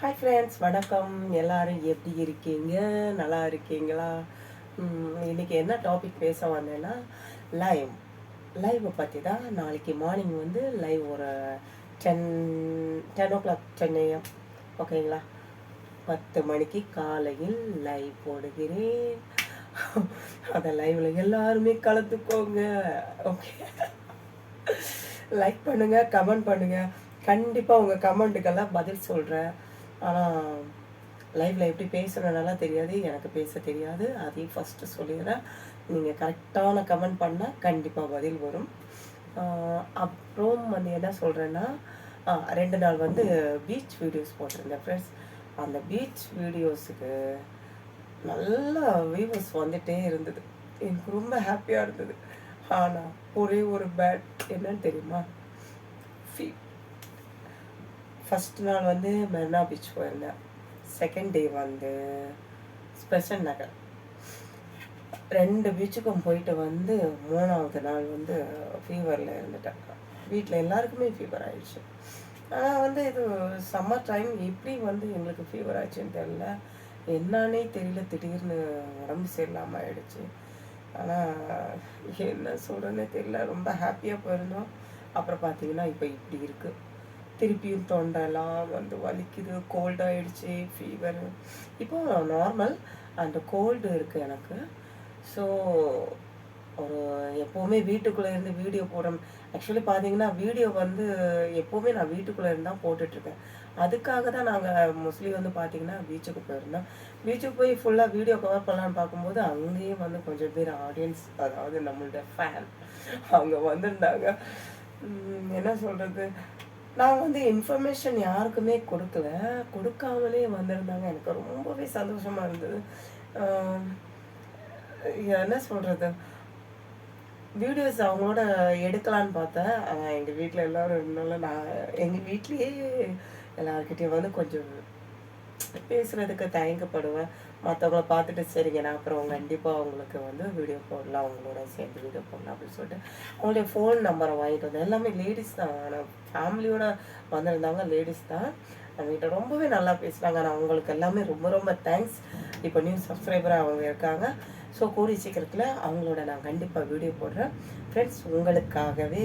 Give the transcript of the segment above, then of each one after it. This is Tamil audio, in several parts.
ஹாய் ஃப்ரெண்ட்ஸ் வணக்கம். எல்லாரும் எப்படி இருக்கீங்க? நல்லா இருக்கீங்களா? இன்றைக்கி இன்னைக்கு என்ன டாபிக் பேச வந்தேன்னா லைவ் லைவை பற்றி தான் நாளைக்கு மார்னிங் வந்து லைவ் ஒரு ten ten o'clock ten AM ஓகேங்களா பத்து மணிக்கு காலையில் லைவ் போடுகிறேன். அந்த லைவில் எல்லாருமே கலந்துக்கோங்க. ஓகே லைக் பண்ணுங்கள் கமெண்ட் பண்ணுங்கள் கண்டிப்பாக உங்கள் கமெண்ட்டுக்கெல்லாம் பதில் சொல்கிறேன் ஆனால் லைஃப்பில் எப்படி பேசணும்னால தெரியாது எனக்கு பேச தெரியாது. அதையும் ஃபஸ்ட்டு சொல்லிடுறேன். நீங்கள் கரெக்டான கமெண்ட் பண்ணால் கண்டிப்பாக பதில் வரும். அப்புறம் வந்து என்ன சொல்கிறேன்னா ரெண்டு நாள் வந்து பீச் வீடியோஸ் போட்டிருந்தேன் ஃப்ரெண்ட்ஸ் அந்த பீச் வீடியோஸுக்கு நல்ல வியூவர்ஸ் வந்துகிட்டே இருந்தது. எனக்கு ரொம்ப ஹாப்பியாக இருந்தது. ஆனால் ஒரே ஒரு பேட் என்னன்னு தெரியுமா? ஃபீ ஃபஸ்ட் நாள் வந்து மெரினா பீச் போயிருந்தேன். செகண்ட் டே வந்து ஸ்பெஷல் நகர் ரெண்டு பீச்சுக்கும் போயிட்டு வந்து மூணாவது நாள் வந்து ஃபீவரில் இருந்துட்டேன். வீட்டில் எல்லாருக்குமே ஃபீவர் ஆயிடுச்சு. ஆனால் வந்து இது சம்மர் டைம் எப்படி வந்து எங்களுக்கு ஃபீவர் ஆச்சுன்னு தெரியல. என்னன்னே தெரியல. திடீர்னு உடம்பு சரியில்லாமல் ஆயிடுச்சு. ஆனால் என்ன சொல்கிறேன்னே தெரியல. ரொம்ப ஹாப்பியாக போயிருந்தோம். அப்புறம் பார்த்தீங்கன்னா இப்போ இப்படி இருக்குது திருப்பியும் தொண்டெல்லாம் வந்து வலிக்குது கோல்ட் ஆயிடுச்சு ஃபீவர் இப்போ நார்மல் அந்த கோல்டு இருக்குது எனக்கு. ஸோ ஒரு எப்போவுமே வீட்டுக்குள்ளே இருந்து வீடியோ போடுறோம் ஆக்சுவலி பார்த்தீங்கன்னா வீடியோ வந்து எப்போவுமே நான் வீட்டுக்குள்ளே இருந்து தான் போட்டுட்ருக்கேன். அதுக்காக தான் நாங்கள் மோஸ்ட்லி வந்து பார்த்தீங்கன்னா பீச்சுக்கு போயிருந்தோம். பீச்சுக்கு போய் ஃபுல்லாக வீடியோ கவர் பண்ணலான்னு பார்க்கும்போது அங்கேயும் வந்து கொஞ்சம் பேர் ஆடியன்ஸ் அதாவது நம்மளோட ஃபேன் அவங்க வந்திருந்தாங்க. என்ன சொல்கிறது நான் வந்து இன்ஃபர்மேஷன் யாருக்குமே கொடுக்கல. கொடுக்காமலே வந்திருந்தாங்க. எனக்கு ரொம்பவே சந்தோஷமாக இருந்தது. என்ன சொல்கிறது வீடியோஸ் அவங்களோட எடுக்கலான்னு பார்த்தேன். எங்கள் வீட்டில் எல்லோரும் இருந்தாலும் நான் எங்கள் வீட்லேயே எல்லாருக்கிட்டேயும் வந்து கொஞ்சம் பேசுகிறதுக்கு தயங்கப்படுவேன். மற்றவங்கள பார்த்துட்டு சரிங்க நான் அப்புறம் கண்டிப்பாக அவங்களுக்கு வந்து வீடியோ போடலாம் அவங்களோட சேர்ந்து வீடியோ போடலாம் அப்படின்னு சொல்லிட்டு. அவங்களுடைய ஃபோன் நம்பரை வாங்கிட்டு வந்தேன். எல்லாமே லேடிஸ் தான். ஆனால் ஃபேமிலியோட வந்திருந்தாங்க லேடிஸ் தான். அவங்ககிட்ட ரொம்பவே நல்லா பேசுகிறாங்க நான் அவங்களுக்கு எல்லாமே ரொம்ப ரொம்ப தேங்க்ஸ் இப்போ நியூ சப்ஸ்கிரைபராக அவங்க இருக்காங்க. ஸோ கூடிய சீக்கிரத்தில் அவங்களோட நான் கண்டிப்பாக வீடியோ போடுறேன். ஃப்ரெண்ட்ஸ் உங்களுக்காகவே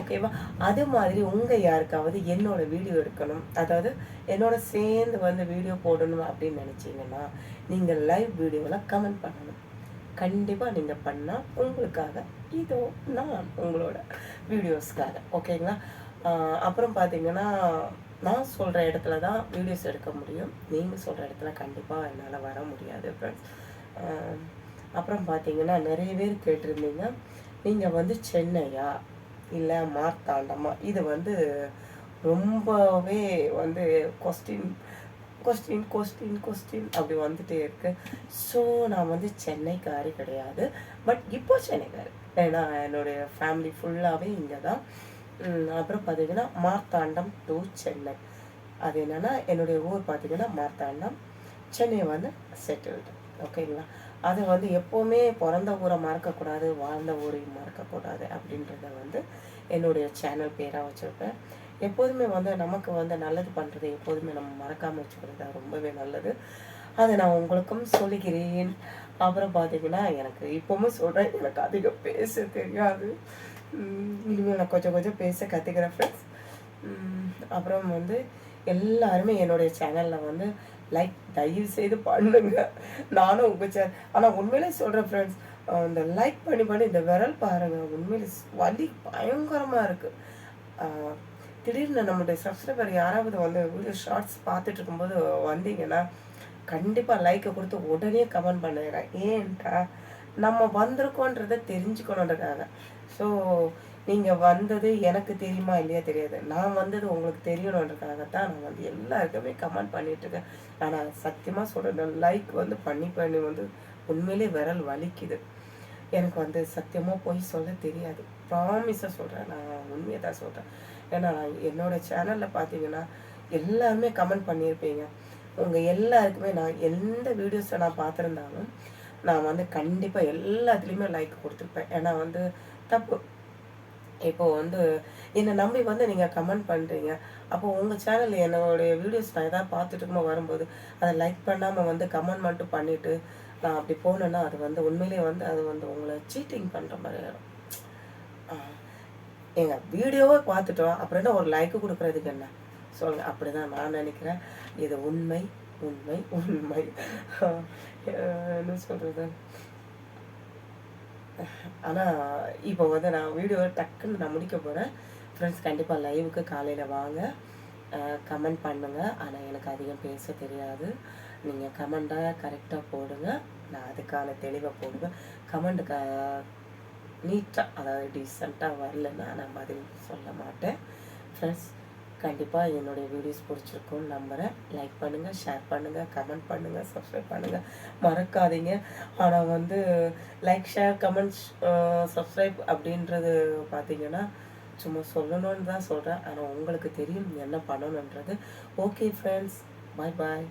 ஓகேவா அது மாதிரி உங்கள் யாருக்காவது என்னோட வீடியோ எடுக்கணும். அதாவது என்னோட சேர்ந்து வந்து வீடியோ போடணும் அப்படின்னு நினச்சிங்கன்னா நீங்கள் லைவ் வீடியோவில் கமெண்ட் பண்ணணும். கண்டிப்பாக நீங்கள் பண்ணால் உங்களுக்காக இதோ நான் உங்களோட வீடியோஸ்க்காக ஓகேங்களா அப்புறம் பார்த்தீங்கன்னா நான் சொல்கிற இடத்துல தான் வீடியோஸ் எடுக்க முடியும். நீங்கள் சொல்கிற இடத்துல கண்டிப்பாக என்னால் வர முடியாது ஃப்ரெண்ட்ஸ் அப்புறம் பார்த்தீங்கன்னா நிறைய பேர் கேட்டிருந்தீங்க. நீங்கள் வந்து சென்னையா? இல்லை மார்த்தாண்டமா? இது வந்து ரொம்பவே வந்து கொஸ்டின் கொஸ்டின் கொஸ்டின் கொஸ்டின் அப்படி வந்துட்டே இருக்கு. ஸோ நான் வந்து சென்னைக்காரி கிடையாது. பட் இப்போ சென்னைக்காரி. ஏன்னா என்னுடைய ஃபேமிலி ஃபுல்லாகவே இங்கே தான் அப்புறம் பார்த்தீங்கன்னா மார்த்தாண்டம் டு சென்னை. அது என்னென்னா என்னுடைய ஊர் பார்த்தீங்கன்னா மார்த்தாண்டம். சென்னை வந்து செட்டில்டு ஓகேங்களா அது வந்து எப்போவுமே பிறந்த ஊரை மறக்கக்கூடாது வாழ்ந்த ஊரையும் மறக்கக்கூடாது அப்படின்றத வந்து என்னுடைய சேனல் பேராக வச்சுருப்பேன். எப்போதுமே வந்து நமக்கு வந்து நல்லது பண்ணுறது எப்போதுமே நம்ம மறக்காமல் வச்சுக்கிறது ரொம்பவே நல்லது. அதை நான் உங்களுக்கும் சொல்லுகிறேன். அப்புறம் பார்த்தீங்கன்னா எனக்கு இப்போவும் சொல்கிறேன் எனக்கு அதிகம் பேச தெரியாது. இனிமேல் நான் கொஞ்சம் கொஞ்சம் பேச கற்றுக்கிறேன் ஃப்ரெண்ட்ஸ் அப்புறம் வந்து எல்லாருமே என்னுடைய சேனலில் வந்து லைக் தயவு செய்து பண்ணுங்க நானும் உங்கள் ஆனால் உண்மையிலே சொல்கிறேன் ஃப்ரெண்ட்ஸ் இந்த லைக் பண்ணி பண்ணி இந்த விரல் பாருங்க. உண்மையிலே வலி பயங்கரமாக இருக்குது திடீர்னு நம்மளுடைய சப்ஸ்கிரைபர் யாராவது வந்து வீடியோ ஷார்ட்ஸ் பார்த்துட்டு இருக்கும்போது வந்தீங்கன்னா கண்டிப்பாக லைக்கை கொடுத்து உடனே கமெண்ட் பண்ணுறேன் ஏன்டா நம்ம வந்திருக்கோன்றதை தெரிஞ்சுக்கணுன்றக்காக ஸோ நீங்கள் வந்தது எனக்கு தெரியுமா இல்லையா தெரியாது. நான் வந்தது உங்களுக்கு தெரியணுன்றதுக்காகத்தான் நான் வந்து எல்லாருக்குமே கமெண்ட் பண்ணிட்டு இருக்கேன் ஆனால் சத்தியமாக சொல்கிறேன் லைக் வந்து பண்ணி பண்ணி வந்து உண்மையிலே விரல் வலிக்குது. எனக்கு வந்து சத்தியமாக போய் சொல்ல தெரியாது. ப்ராமிஸாக சொல்கிறேன் நான் உண்மையை தான் சொல்கிறேன் ஏன்னா நான் என்னோட சேனலில் பார்த்தீங்கன்னா எல்லாருமே கமெண்ட் பண்ணியிருப்பீங்க. உங்கள் எல்லாருக்குமே நான் எந்த வீடியோஸை நான் பார்த்துருந்தாலும் நான் வந்து கண்டிப்பாக எல்லாத்துலேயுமே லைக் கொடுத்துருப்பேன். ஏன்னா வந்து தப்பு. இப்போ வந்து என்னை நம்பி வந்து நீங்கள் கமெண்ட் பண்ணுறீங்க அப்போ உங்கள் சேனலில் என்னோடைய வீடியோஸ் நான் எதாவது பார்த்துட்டு இருக்கும்போது வரும்போது அதை லைக் பண்ணாமல் வந்து கமெண்ட் மட்டும் பண்ணிவிட்டு நான் அப்படி போனேன்னா அது வந்து உண்மையிலேயே வந்து அது வந்து உங்களை சீட்டிங் பண்ணுற மாதிரி ஆயிடும். எங்க வீடியோவை பார்த்துட்டோம். அப்புறம் என்ன ஒரு லைக்கு கொடுக்குறதுக்கு என்ன? சொல்லுங்க. அப்படிதான் நான் நினைக்கிறேன். இது உண்மை உண்மை உண்மை. என்ன சொல்கிறது ஆனால் இப்போ வந்து நான் வீடியோ டக்குன்னு நான் முடிக்க போகிறேன் ஃப்ரெண்ட்ஸ் கண்டிப்பாக லைவுக்கு காலையில் வாங்க. கமெண்ட் பண்ணுங்கள் ஆனால் எனக்கு அதிகம் பேச தெரியாது. நீங்கள் கமெண்ட்டாக கரெக்டாக போடுங்க. நான் அதுக்கான தெளிவாக போடுவேன். கமெண்ட் க நீட்டாக அதாவது டீசெண்டாக வரலன்னா நான் பதில் சொல்ல மாட்டேன். ஃப்ரெண்ட்ஸ் கண்டிப்பாக என்னுடைய வீடியோஸ் பிடிச்சிருக்கும்னு நம்புகிறேன் லைக் பண்ணுங்கள் ஷேர் பண்ணுங்கள் கமெண்ட் பண்ணுங்கள் சப்ஸ்கிரைப் பண்ணுங்கள் மறக்காதீங்க. ஆனால் வந்து லைக் ஷேர் கமெண்ட்ஸ் சப்ஸ்கிரைப் அப்படின்றது பார்த்தீங்கன்னா சும்மா சொல்லணும்னு தான் சொல்கிறேன் ஆனால் உங்களுக்கு தெரியும் என்ன பண்ணணுன்றது ஓகே ஃப்ரெண்ட்ஸ் பாய் பாய்